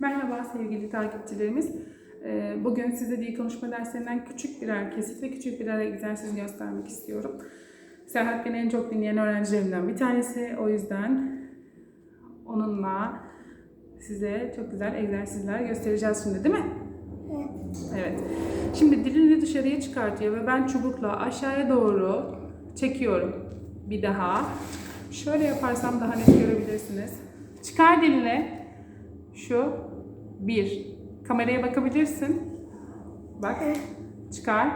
Merhaba sevgili takipçilerimiz. Ee, Bugün size dil konuşma derslerinden küçük birer kesit ve küçük birer egzersiz göstermek istiyorum. Serhat beni en çok dinleyen öğrencilerimden bir tanesi. O yüzden onunla size çok güzel egzersizler göstereceğiz şimdi değil mi? Evet. Şimdi dilini dışarıya çıkartıyor ve ben çubukla aşağıya doğru çekiyorum. Bir daha. Şöyle yaparsam daha net görebilirsiniz. Çıkar dilini. Şu. Bir. Kameraya bakabilirsin. Bak. Çıkar.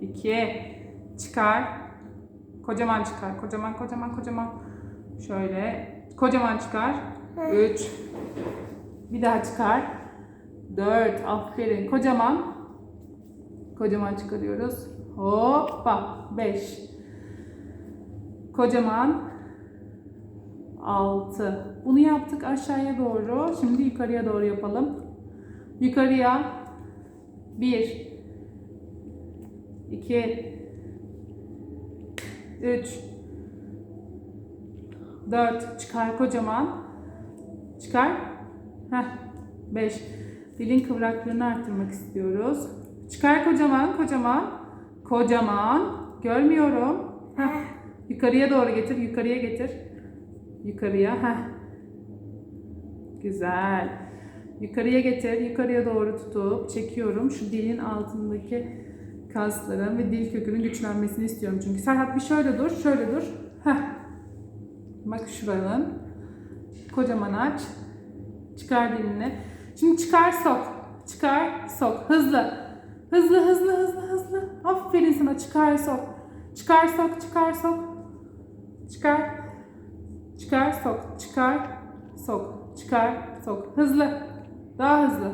İki. Çıkar. Kocaman çıkar. Kocaman kocaman kocaman. Şöyle. Kocaman çıkar. Üç. Bir daha çıkar. Dört. Aferin. Kocaman. Kocaman çıkarıyoruz. Hoppa. Beş. Kocaman. Altı. Bunu yaptık aşağıya doğru. Şimdi yukarıya doğru yapalım. Yukarıya. Bir. iki, Üç. Dört. Çıkar kocaman. Çıkar. Heh. Beş. Dilin kıvraklığını arttırmak istiyoruz. Çıkar kocaman, kocaman. Kocaman. Görmüyorum. Heh. Yukarıya doğru getir, yukarıya getir. Yukarıya. Heh. Güzel. Yukarıya getir, yukarıya doğru tutup çekiyorum. Şu dilin altındaki kasların ve dil kökünün güçlenmesini istiyorum. Çünkü Serhat bir şöyle dur, şöyle dur. Heh. Bak şuranın. Kocaman aç. Çıkar dilini. Şimdi çıkar sok. Çıkar sok. Hızlı. Hızlı hızlı hızlı hızlı. Aferin sana çıkar sok. Çıkar sok çıkar sok. Çıkar. Çıkar sok. Çıkar sok. Çıkar sok. Hızlı. Daha hızlı.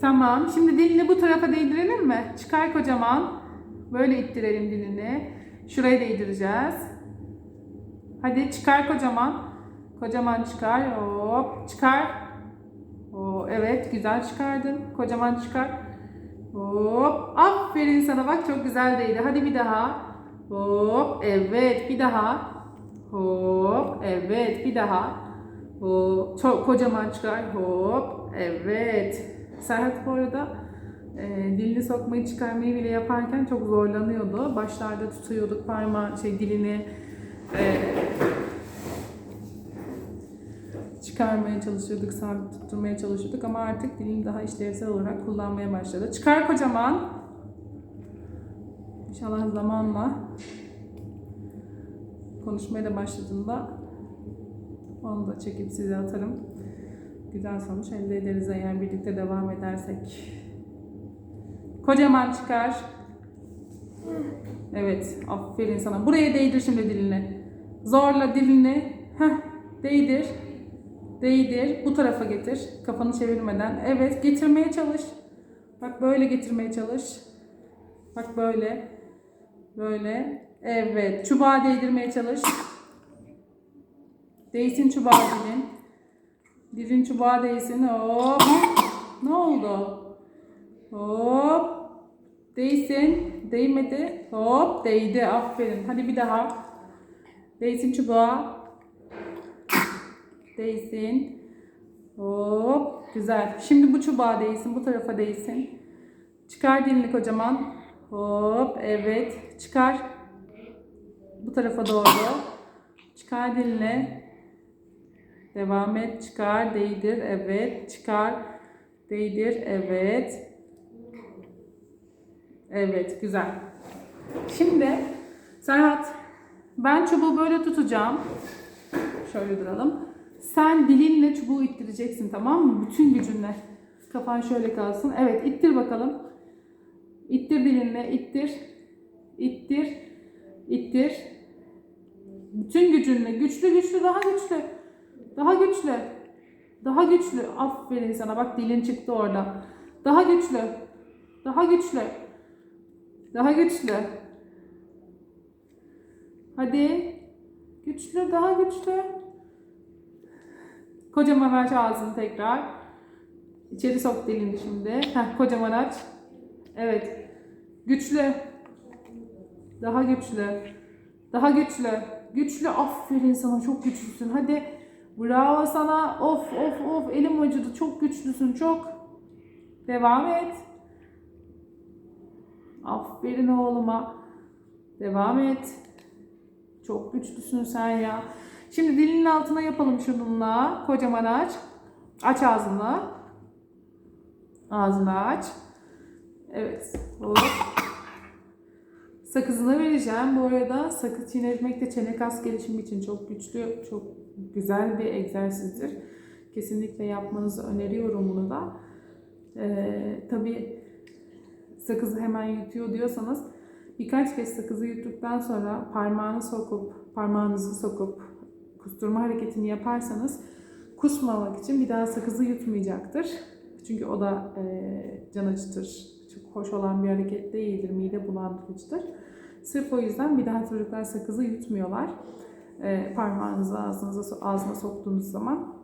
Tamam. Şimdi dilini bu tarafa değdirelim mi? Çıkar kocaman. Böyle ittirelim dilini. Şuraya değdireceğiz. Hadi çıkar kocaman. Kocaman çıkar. Hop. Çıkar. Evet güzel çıkardın. Kocaman çıkar. Hop. Aferin sana bak çok güzel değdi. Hadi bir daha. Hop. Evet bir daha. Hop. Evet bir daha. Hop. Çok kocaman çıkar. Hop. Evet. Serhat bu arada e, dilini sokmayı çıkarmayı bile yaparken çok zorlanıyordu. Başlarda tutuyorduk parmağı şey dilini e, çıkarmaya çalışıyorduk, sabit tutturmaya çalışıyorduk ama artık dilini daha işlevsel olarak kullanmaya başladı. Çıkar kocaman. İnşallah zamanla konuşmaya da başladığında onu da çekip size atarım. Güzel sonuç elde ederiz eğer birlikte devam edersek. Kocaman çıkar. Evet, aferin sana. Buraya değdir şimdi dilini. Zorla dilini. Heh, değdir. Değdir. Bu tarafa getir. Kafanı çevirmeden. Evet, getirmeye çalış. Bak böyle getirmeye çalış. Bak böyle. Böyle. Evet, çubuğa değdirmeye çalış. Değsin çubuğa dilin. Dilin çubuğa değsin. Hop. Ne oldu? Hop. Değsin. Değmedi. Hop. Değdi. Aferin. Hadi bir daha. Değsin çubuğa. Değsin. Hop. Güzel. Şimdi bu çubuğa değsin. Bu tarafa değsin. Çıkar dilini kocaman. Hop. Evet. Çıkar. Bu tarafa doğru. Çıkar dilini. Devam et. Çıkar. Değdir. Evet. Çıkar. Değdir. Evet. Evet. Güzel. Şimdi Serhat ben çubuğu böyle tutacağım. Şöyle duralım. Sen dilinle çubuğu ittireceksin tamam mı? Bütün gücünle. Kafan şöyle kalsın. Evet ittir bakalım. İttir dilinle. ittir. İttir. İttir. Bütün gücünle. Güçlü güçlü daha güçlü. Daha güçlü. Daha güçlü. Aferin sana. Bak dilin çıktı orada. Daha güçlü. Daha güçlü. Daha güçlü. Hadi. Güçlü, daha güçlü. Kocaman aç ağzını tekrar. İçeri sok dilini şimdi. Heh, kocaman aç. Evet. Güçlü. Daha güçlü. Daha güçlü. Güçlü. Aferin sana. Çok güçlüsün. Hadi. Bravo sana. Of of of. Elim acıdı. Çok güçlüsün. Çok. Devam et. Aferin oğluma. Devam et. Çok güçlüsün sen ya. Şimdi dilinin altına yapalım şununla. Kocaman aç. Aç ağzını. Ağzını aç. Evet. Hop. Sakızını vereceğim. Bu arada sakız çiğnetmek de çene kas gelişimi için çok güçlü, çok güzel bir egzersizdir. Kesinlikle yapmanızı öneriyorum bunu da. Ee, tabii sakızı hemen yutuyor diyorsanız birkaç kez sakızı yuttuktan sonra parmağını sokup, parmağınızı sokup kusturma hareketini yaparsanız kusmamak için bir daha sakızı yutmayacaktır. Çünkü o da e, can acıtır. Çok hoş olan bir hareket değildir. Mide bulandırıcıdır. Sırf o yüzden bir daha çocuklar sakızı yutmuyorlar. E, parmağınızı ağzınıza, ağzına soktuğunuz zaman.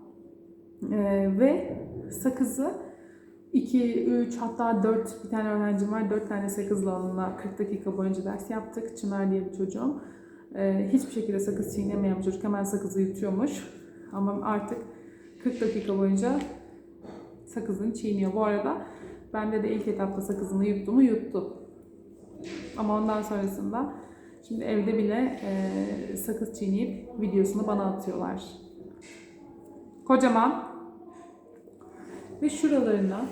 E, ve sakızı 2, 3 hatta 4 bir tane öğrencim var. 4 tane sakızla onunla 40 dakika boyunca ders yaptık. Çınar diye bir çocuğum. E, hiçbir şekilde sakız çiğnemeyen çocuk hemen sakızı yutuyormuş. Ama artık 40 dakika boyunca sakızını çiğniyor. Bu arada bende de ilk etapta sakızını yuttu mu yuttu. Ama ondan sonrasında şimdi evde bile e, sakız çiğneyip videosunu bana atıyorlar. Kocaman ve şuralarına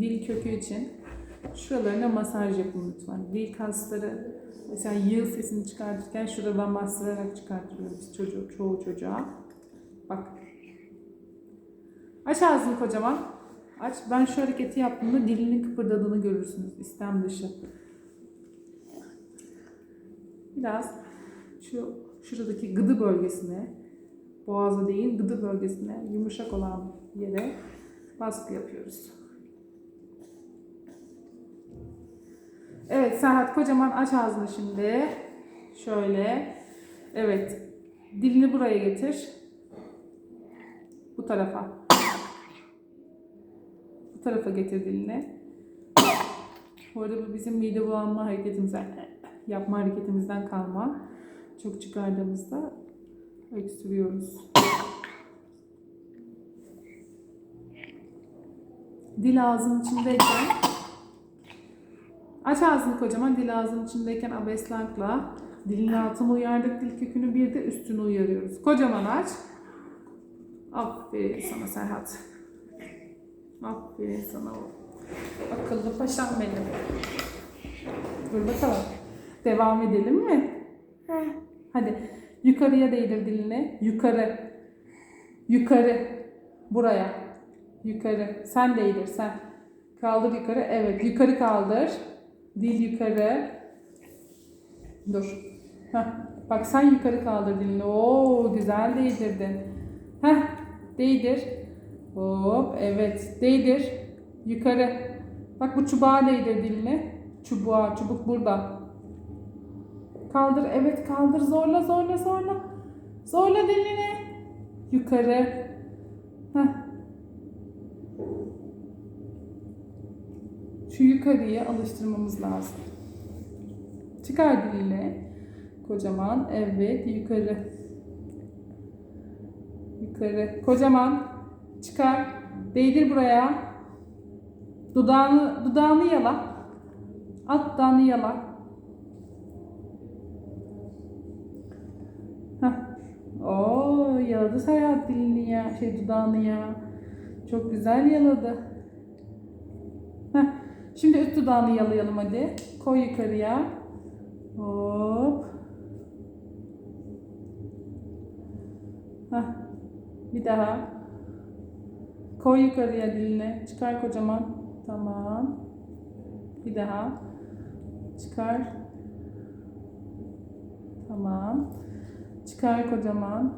dil kökü için şuralarına masaj yapın lütfen. Dil kasları mesela yığ sesini çıkartırken şuradan bastırarak çıkartıyoruz çocuğu, çoğu çocuğa. Bak Aç ağzını kocaman. Aç. Ben şu hareketi yaptığımda dilinin kıpırdadığını görürsünüz. İstem dışı. Biraz şu şuradaki gıdı bölgesine, boğaza değil gıdı bölgesine, yumuşak olan yere baskı yapıyoruz. Evet Serhat kocaman aç ağzını şimdi. Şöyle. Evet. Dilini buraya getir. Bu tarafa. Bu tarafa getir dilini. Bu arada bu bizim mide bulanma hareketimizden, yapma hareketimizden kalma. Çok çıkardığımızda öksürüyoruz. Dil ağzının içindeyken aç ağzını kocaman dil ağzının içindeyken abeslankla dilin altını uyardık dil kökünü bir de üstünü uyarıyoruz. Kocaman aç. Aferin sana Serhat. Aferin sana o. Akıllı paşam benim. Dur bakalım. Devam edelim mi? Hadi. Yukarıya değdir dilini. Yukarı. Yukarı. Buraya. Yukarı. Sen değdir sen. Kaldır yukarı. Evet. Yukarı kaldır. Dil yukarı. Dur. Heh. Bak sen yukarı kaldır dilini. Oo güzel değdirdin. Heh. Değdir. Hop. Evet. Değdir. Yukarı. Bak bu çubuğa değdir dilini. Çubuğa. Çubuk burada. Kaldır. Evet kaldır. Zorla zorla zorla. Zorla dilini. Yukarı. Heh. Şu yukarıya alıştırmamız lazım. Çıkar dilini. Kocaman. Evet. Yukarı. Yukarı. Kocaman. Çıkar. Değdir buraya. Dudağını, dudağını yala. Alt dudağını yala. Oo, yaladı Serhat dilini ya, şey dudağını ya. Çok güzel yaladı. Heh. Şimdi üst dudağını yalayalım hadi. Koy yukarıya. Hop. Heh. Bir daha. Koy yukarıya dilini. Çıkar kocaman. Tamam. Bir daha. Çıkar. Tamam. Çıkar kocaman.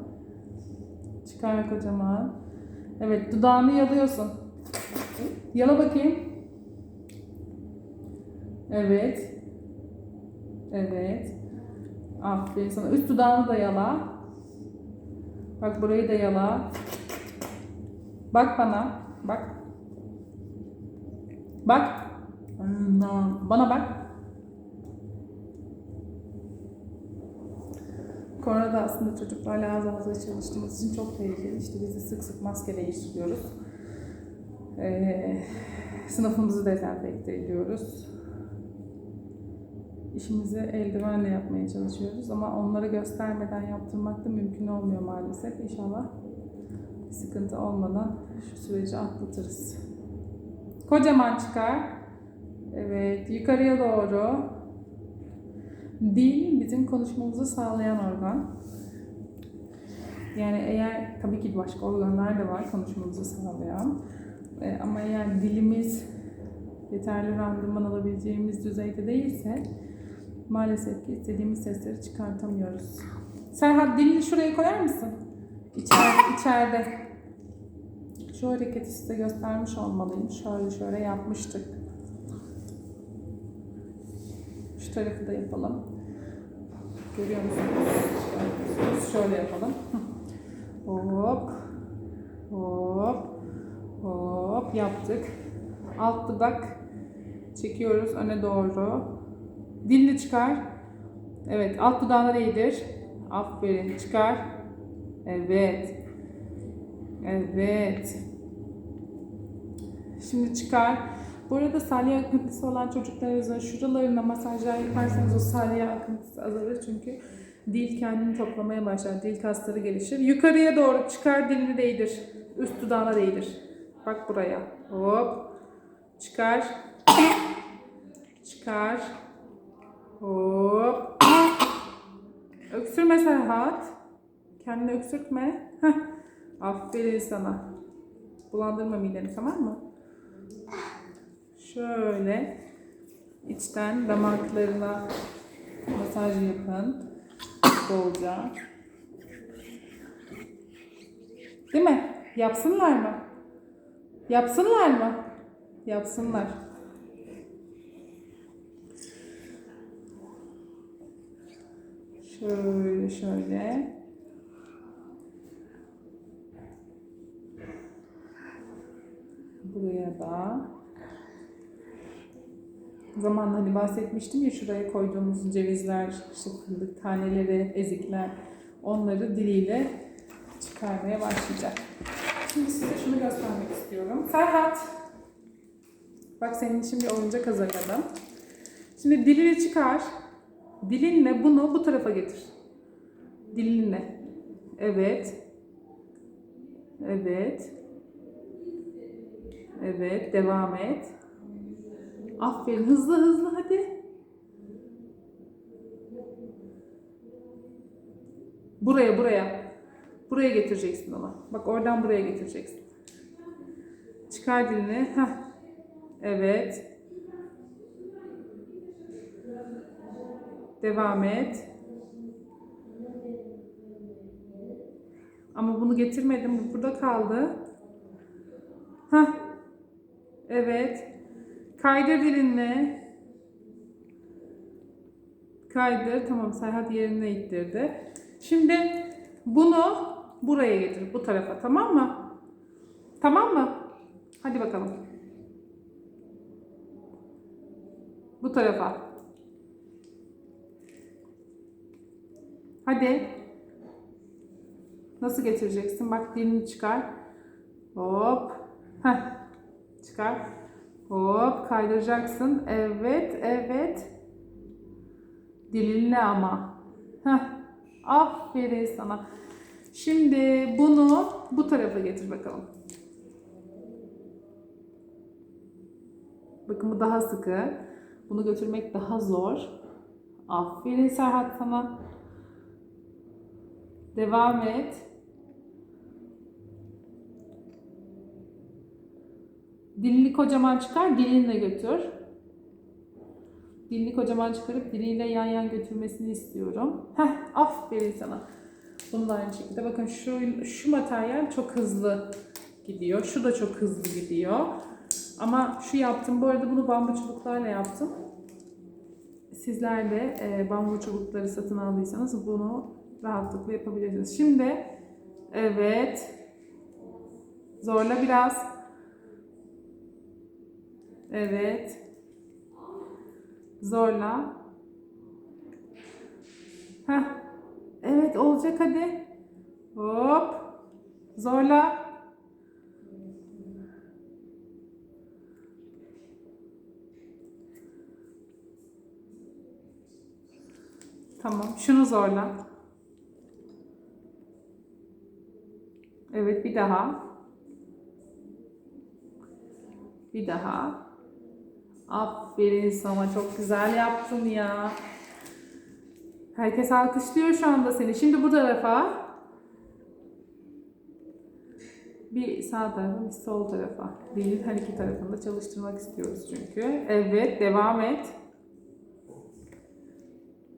Çıkar kocaman. Evet dudağını yalıyorsun. Yala bakayım. Evet. Evet. Aferin sana. Üst dudağını da yala. Bak burayı da yala. Bak bana. Bak. Bak. Bana bak. Koronada aslında çocuklarla az ağza çalıştığımız için çok tehlikeli. İşte biz de sık sık maske değiştiriyoruz. Ee, sınıfımızı dezenfekte ediyoruz. İşimizi eldivenle yapmaya çalışıyoruz ama onlara göstermeden yaptırmak da mümkün olmuyor maalesef. İnşallah sıkıntı olmadan şu süreci atlatırız. Kocaman çıkar. Evet, yukarıya doğru. Dil bizim konuşmamızı sağlayan organ. Yani eğer tabii ki başka organlar da var konuşmamızı sağlayan. Ee, ama eğer dilimiz yeterli randıman alabileceğimiz düzeyde değilse maalesef ki istediğimiz sesleri çıkartamıyoruz. Serhat dilini şuraya koyar mısın? İçeride, içeride. Şu hareketi size göstermiş olmalıyım. Şöyle şöyle yapmıştık. Şu tarafı da yapalım. Görüyor musunuz? Şöyle yapalım. Hop. Hop. Hop yaptık. Alt dudak çekiyoruz öne doğru. Dilini çıkar. Evet, alt dudağına değdir. Aferin, çıkar. Evet. Evet. Şimdi çıkar. Bu arada salya akıntısı olan çocuklarınızın şuralarına masajlar yaparsanız o salya akıntısı azalır çünkü dil kendini toplamaya başlar. Dil kasları gelişir. Yukarıya doğru çıkar dilini değdir. Üst dudağına değdir. Bak buraya. Hop. Çıkar. Çıkar. Hop. Öksürme Serhat. Kendini öksürtme. Heh. Aferin sana. Bulandırma mideni tamam mı? Şöyle içten damaklarına masaj yapın. Bolca. Değil mi? Yapsınlar mı? Yapsınlar mı? Yapsınlar. Şöyle şöyle. Buraya da. Zamanla hani bahsetmiştim ya şuraya koyduğumuz cevizler, işte fındık taneleri, ezikler onları diliyle çıkarmaya başlayacak. Şimdi size şunu göstermek istiyorum. Serhat. Bak senin için bir oyuncak hazırladım. Şimdi dilini çıkar. Dilinle bunu bu tarafa getir. Dilinle. Evet. Evet. Evet. Devam et. Aferin. Hızlı hızlı hadi. Buraya buraya. Buraya getireceksin ama. Bak oradan buraya getireceksin. Çıkar dilini. Heh. Evet. Devam et. Ama bunu getirmedim. Bu burada kaldı. Heh. Evet. Kaydır dilinle. Kaydır. Tamam Serhat yerine ittirdi. Şimdi bunu buraya getir. Bu tarafa. Tamam mı? Tamam mı? Hadi bakalım. Bu tarafa. Hadi. Nasıl getireceksin? Bak dilini çıkar. Hop. Heh. Çıkar. Hop. Kaydıracaksın. Evet. Evet. Dilinle ama. Heh. Aferin sana. Şimdi bunu bu tarafa getir bakalım. Bakın bu daha sıkı. Bunu götürmek daha zor. Aferin Serhat sana. Devam et. Dilini kocaman çıkar, dilinle götür. Dilini kocaman çıkarıp diliyle yan yan götürmesini istiyorum. Heh, aferin sana. Bunu da aynı şekilde. Bakın şu, şu materyal çok hızlı gidiyor. Şu da çok hızlı gidiyor. Ama şu yaptım. Bu arada bunu bambu çubuklarla yaptım. Sizler de e, bambu çubukları satın aldıysanız bunu rahatlıkla yapabilirsiniz. Şimdi evet. Zorla biraz. Evet. Zorla. Heh. Evet olacak hadi. Hop. Zorla. Tamam. Şunu zorla. Evet bir daha. Bir daha. Aferin sana çok güzel yaptın ya. Herkes alkışlıyor şu anda seni. Şimdi bu tarafa. Bir sağ tarafa, bir sol tarafa. Dilin her iki tarafını da çalıştırmak istiyoruz çünkü. Evet, devam et.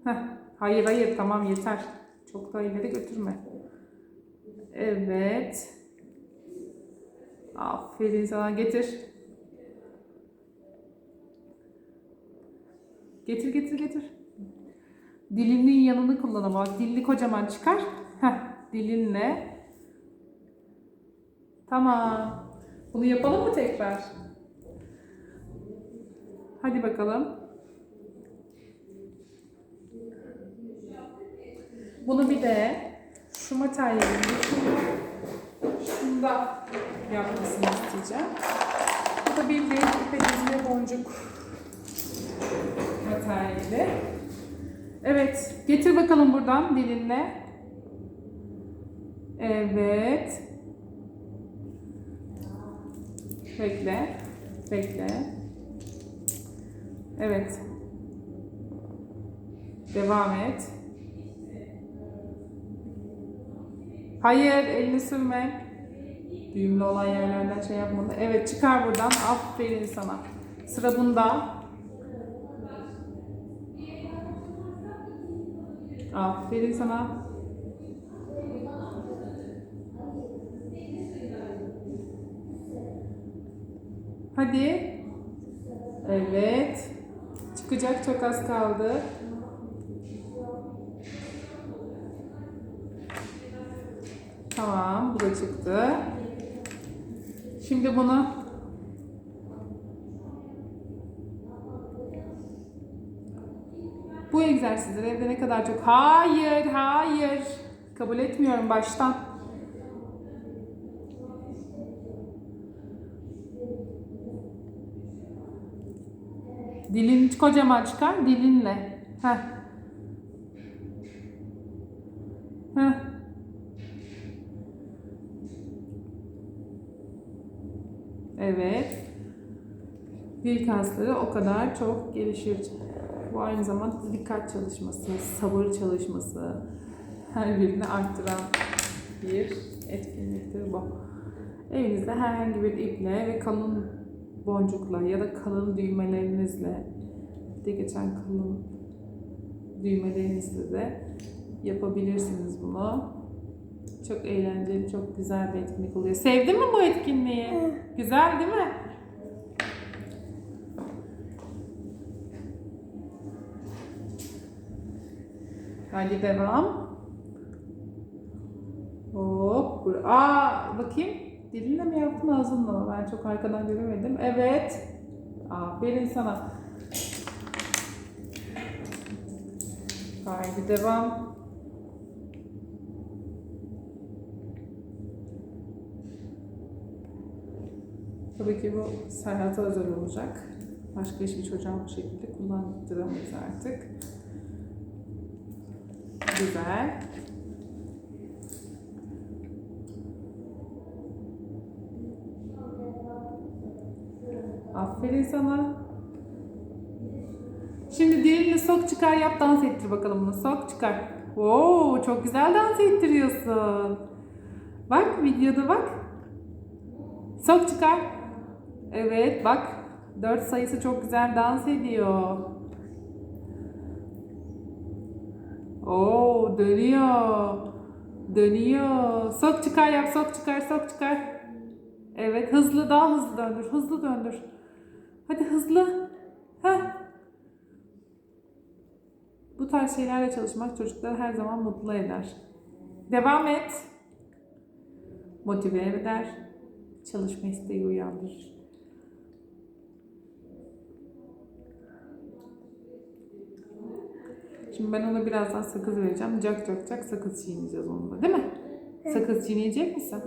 Heh, hayır hayır tamam yeter. Çok da ileri götürme. Evet. Aferin sana getir. Getir getir getir. Dilinin yanını kullan ama bak dilini kocaman çıkar. Heh, dilinle. Tamam. Bunu yapalım mı tekrar? Hadi bakalım. Bunu bir de şu materyalin dışında şunda yapmasını isteyeceğim. Bu da bildiğin ipe dizme boncuk materyali. Evet, getir bakalım buradan dilinle. Evet. Bekle, bekle. Evet. Devam et. Hayır, elini sürme. Düğümlü olan yerlerden şey yapmadı. Evet, çıkar buradan. Aferin sana. Sıra bunda. Aferin sana. Hadi. Evet. Çıkacak çok az kaldı. Tamam, bu da çıktı. Şimdi bunu Bu egzersizleri evde ne kadar çok... Hayır, hayır. Kabul etmiyorum baştan. Dilin kocaman çıkar, dilinle. Heh. Evet. Dil kasları o kadar çok gelişir. Bu aynı zamanda dikkat çalışması, sabır çalışması her birini arttıran bir etkinliktir bu. Evinizde herhangi bir iple ve kalın boncukla ya da kalın düğmelerinizle de geçen kalın düğmelerinizle de yapabilirsiniz bunu. Çok eğlenceli, çok güzel bir etkinlik oluyor. Sevdin mi bu etkinliği? Güzel değil mi? Hadi devam. Hop. Aa bakayım. Dilinle mi yaptın ağzınla mı? Ben çok arkadan göremedim. Evet. Aferin sana. Haydi devam. Tabii ki bu Serhat'a özel olacak. Başka hiçbir çocuğa bu şekilde kullandıramayız artık. Güzel. Aferin sana. Şimdi diğerini sok çıkar yap dans ettir bakalım bunu. Sok çıkar. Oo çok güzel dans ettiriyorsun. Bak videoda bak. Sok çıkar. Evet bak. Dört sayısı çok güzel dans ediyor. Oo dönüyor. Dönüyor. Sok çıkar yap sok çıkar sok çıkar. Evet hızlı daha hızlı döndür. Hızlı döndür. Hadi hızlı. Heh. Bu tarz şeylerle çalışmak çocukları her zaman mutlu eder. Devam et. Motive eder. Çalışma isteği uyandırır. Şimdi ben ona birazdan sakız vereceğim. Cak cak cak sakız çiğneyeceğiz onunla değil mi? Sakız çiğneyecek misin?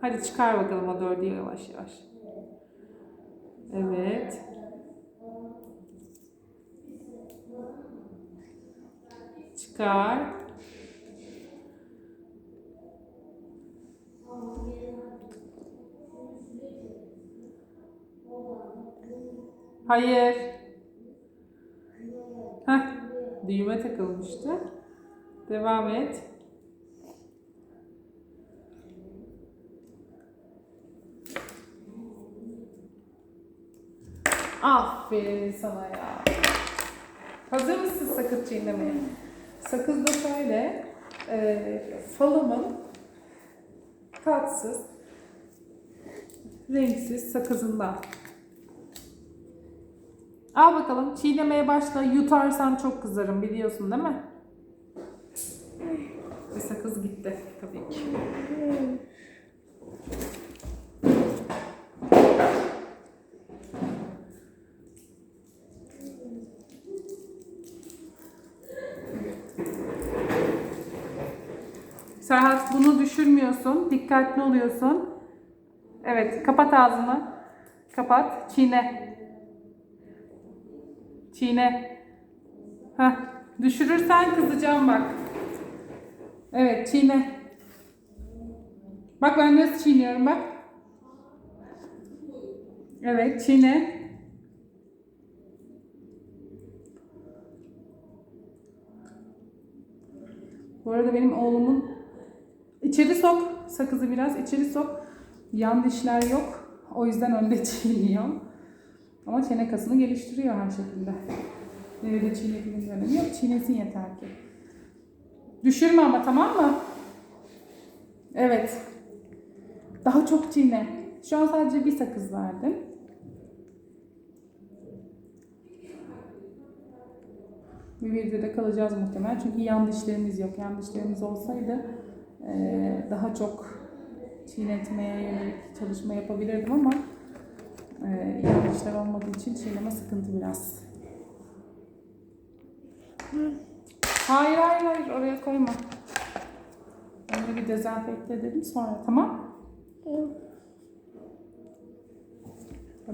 Hadi çıkar bakalım o dördü yavaş yavaş. Evet. Çıkar. Hayır. Heh, düğme takılmıştı. Devam et. Aferin sana ya. Hazır mısın sakız çiğnemeye? Sakız da şöyle, e, falımın tatsız, renksiz sakızından. Al bakalım çiğnemeye başla. Yutarsan çok kızarım biliyorsun değil mi? Ve sakız gitti tabii ki. Serhat bunu düşürmüyorsun. Dikkatli oluyorsun. Evet kapat ağzını. Kapat. Çiğne. Çiğne. Heh. Düşürürsen kızacağım bak. Evet çiğne. Bak ben nasıl çiğniyorum bak. Evet çiğne. Bu arada benim oğlumun içeri sok. Sakızı biraz içeri sok. Yan dişler yok. O yüzden önde çiğniyor. Ama çene kasını geliştiriyor her şekilde. Nerede çiğnediğinin önemi yok. Çiğnesin yeter ki. Düşürme ama tamam mı? Evet. Daha çok çiğne. Şu an sadece bir sakız verdim. Bir videoda kalacağız muhtemelen. Çünkü yan dişlerimiz yok. Yan dişlerimiz olsaydı daha çok çiğnetmeye yönelik çalışma yapabilirdim ama eee yan dişler olmadığı için çiğneme sıkıntı biraz. Hayır hayır hayır oraya koyma. Onu bir dezenfekte edelim sonra tamam?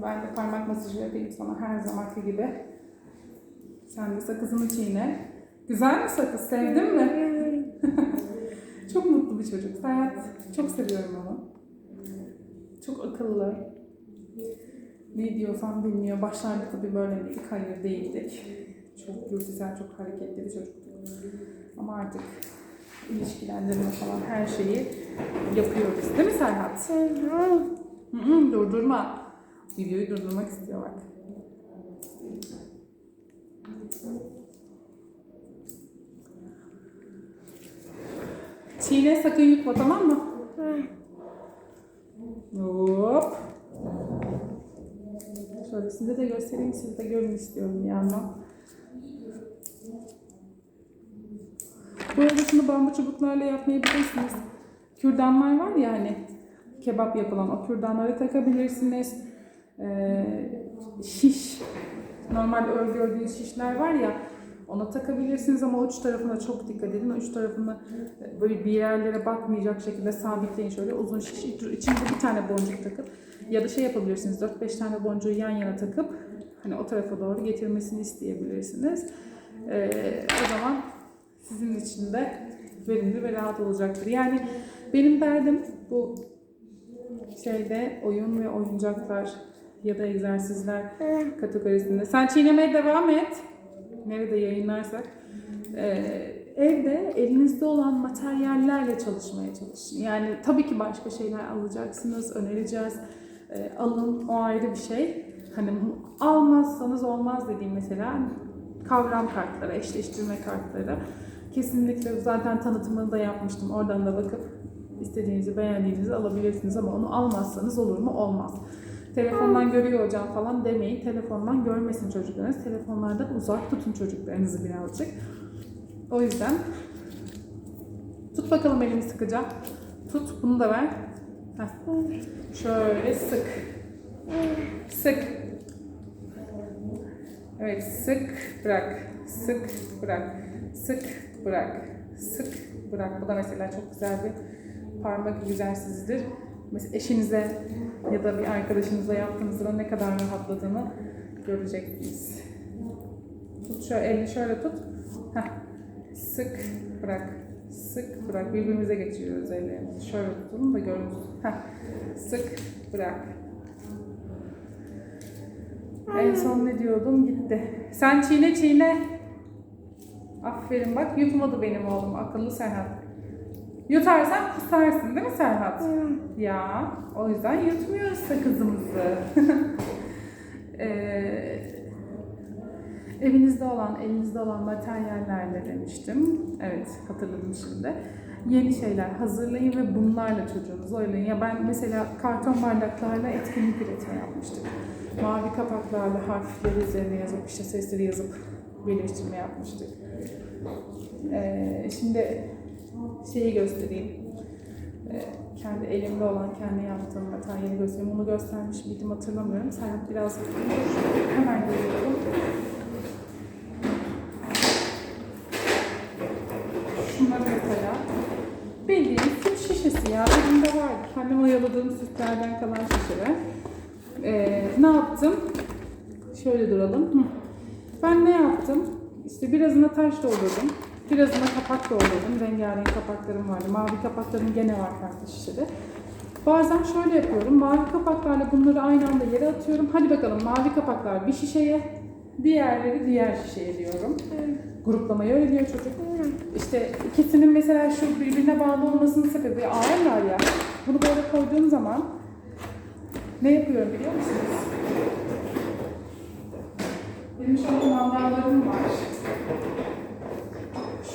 Ben de parmak masajı yapayım sana her zamanki gibi. Sen de sakızını çiğne. Güzel mi sakız? Sevdin mi? Çok mutlu bir çocuk. Serhat çok seviyorum onu. Çok akıllı. Ne diyorsam bilmiyor. Başlarda tabii böyle miydik? Hayır değildik. Çok güzel, çok hareketli bir çocuktuk. Ama artık ilişkilendirme falan her şeyi yapıyoruz. Değil mi Serhat? Durdurma. Videoyu durdurmak istiyor bak. Çiğne sakın yutma tamam mı? Hop. Şöyle size de göstereyim, siz de görün istiyorum bir yandan. Bu arada şunu bambu çubuklarla yapmayabilirsiniz. Kürdanlar var ya hani kebap yapılan o kürdanları takabilirsiniz. Ee, şiş, normal örgü ördüğü şişler var ya ona takabilirsiniz ama uç tarafına çok dikkat edin. Uç tarafını böyle bir yerlere bakmayacak şekilde sabitleyin şöyle uzun şiş. İçinde bir tane boncuk takıp ya da şey yapabilirsiniz 4-5 tane boncuğu yan yana takıp hani o tarafa doğru getirmesini isteyebilirsiniz. Ee, o zaman sizin için de verimli ve rahat olacaktır. Yani benim derdim bu şeyde oyun ve oyuncaklar ya da egzersizler kategorisinde. Sen çiğnemeye devam et. Nerede yayınlarsak. Ee, evde elinizde olan materyallerle çalışmaya çalışın. Yani tabii ki başka şeyler alacaksınız, önereceğiz. Ee, alın, o ayrı bir şey. Hani almazsanız olmaz dediğim mesela kavram kartları, eşleştirme kartları. Kesinlikle zaten tanıtımını da yapmıştım. Oradan da bakıp istediğinizi, beğendiğinizi alabilirsiniz ama onu almazsanız olur mu? Olmaz. Telefondan görüyor hocam falan demeyin. Telefondan görmesin çocuklarınız. Telefonlardan uzak tutun çocuklarınızı birazcık. O yüzden tut bakalım elimi sıkıca. Tut bunu da ver. Heh. Şöyle sık. Sık. Evet sık bırak. Sık bırak. Sık bırak. Sık bırak. Bu da mesela çok güzel bir parmak egzersizidir. Mesela eşinize ya da bir arkadaşınıza yaptığınızda ne kadar rahatladığını göreceksiniz. Tut şöyle elini şöyle tut. Heh. Sık bırak. Sık bırak. Birbirimize geçiriyoruz ellerimizi. Şöyle tutun da görün. Sık bırak. En son ne diyordum gitti. Sen çiğne çiğne. Aferin bak yutmadı benim oğlum akıllı Serhat. Yutarsan kusarsın değil mi Serhat? Ya o yüzden yutmuyoruz sakızımızı. Ee, evinizde olan, elinizde olan materyallerle demiştim. Evet hatırladım şimdi. Yeni şeyler hazırlayın ve bunlarla çocuğunuzu oynayın. Ya ben mesela karton bardaklarla etkinlik üretimi yapmıştık. Mavi kapaklarla harfleri üzerine yazıp işte sesleri yazıp birleştirme yapmıştık. Ee, şimdi şeyi göstereyim. Ee, kendi elimde olan, kendi yaptığım materyali göstereyim. Bunu göstermiş miydim hatırlamıyorum. Serhat biraz hemen geliyorum. Şunlar mesela bildiğin süt şişesi ya. Elimde var. Kendim oyaladığım sütlerden kalan şişeler. Ee, ne yaptım? Şöyle duralım. Ben ne yaptım? İşte birazına taş doldurdum. Birazına kapak doldurdum. Rengarenk kapaklarım vardı. Mavi kapaklarım gene var farklı şişede. Bazen şöyle yapıyorum. Mavi kapaklarla bunları aynı anda yere atıyorum. Hadi bakalım mavi kapaklar bir şişeye, diğerleri diğer şişeye diyorum. Gruplamayı öğreniyor çocuk. İşte ikisinin mesela şu birbirine bağlı olmasının sebebi ağırlar ya. Bunu böyle koyduğum zaman ne yapıyorum biliyor musunuz? Benim şöyle mandallarım var.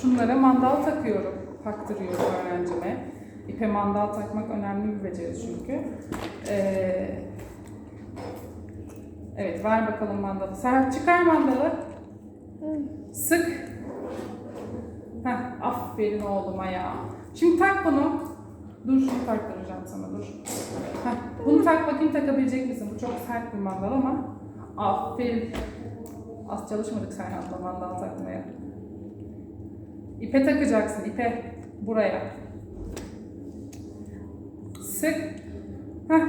Şunlara mandal takıyorum, taktırıyorum öğrencime. İpe mandal takmak önemli bir beceri çünkü. Ee, evet, ver bakalım mandalı. Serhat çıkar mandalı. Sık. Heh, aferin oğluma ya. Şimdi tak bunu. Dur şunu taktıracağım sana dur. Heh, bunu tak bakayım takabilecek misin? Bu çok sert bir mandal ama. Aferin. Az çalışmadık Serhat'la mandal takmaya. İpe takacaksın ipe. Buraya. Sık. Heh.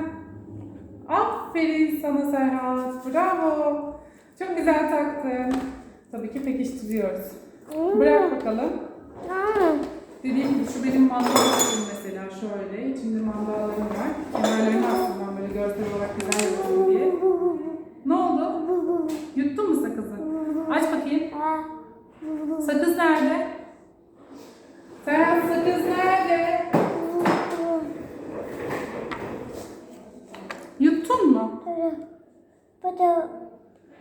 Aferin sana Serhat. Bravo. Çok güzel taktın. Tabii ki pekiştiriyoruz. Bırak bakalım. Dediğim gibi şu benim mandalım mesela şöyle. İçinde mandallarım var. Kenarlarını ben böyle görsel olarak güzel yapayım diye. Ne oldu? Yuttun mu sakızı? Aç bakayım. Sakız nerede? Serhat sakız nerede? Yuttun mu?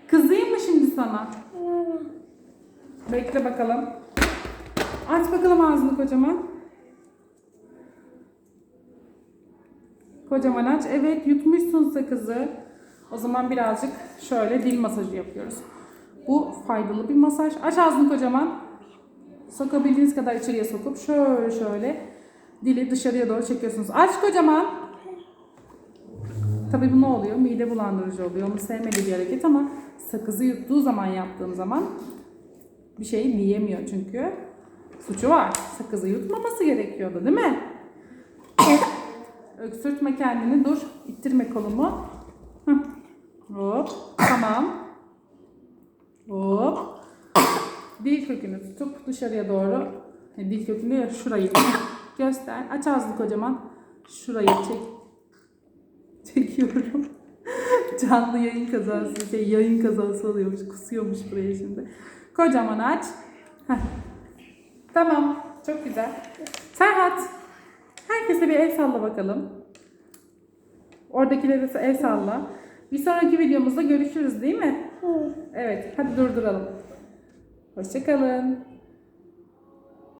Kızayım mı şimdi sana? Bekle bakalım. Aç bakalım ağzını kocaman. Kocaman aç. Evet yutmuşsun sakızı. O zaman birazcık şöyle dil masajı yapıyoruz. Bu faydalı bir masaj. Aç ağzını kocaman. Sokabildiğiniz kadar içeriye sokup şöyle şöyle dili dışarıya doğru çekiyorsunuz. Aç kocaman. Tabii bu ne oluyor? Mide bulandırıcı oluyor. Onu sevmediği bir hareket ama sakızı yuttuğu zaman yaptığım zaman bir şey yiyemiyor çünkü. Suçu var. Sakızı yutmaması gerekiyordu değil mi? Öksürtme kendini dur. İttirme kolumu. Hop. Tamam. Hop. Dil kökünü tutup dışarıya doğru. e, Dil kökünü ya şurayı göster. Aç ağzını kocaman. Şurayı çek. Çekiyorum. Canlı yayın kazası, şey yayın kazası oluyormuş. Kusuyormuş buraya şimdi. Kocaman aç. Heh. Tamam. Çok güzel. Serhat. Herkese bir el salla bakalım. Oradakilere de el salla. Bir sonraki videomuzda görüşürüz değil mi? Evet. Hadi durduralım. Hoşçakalın.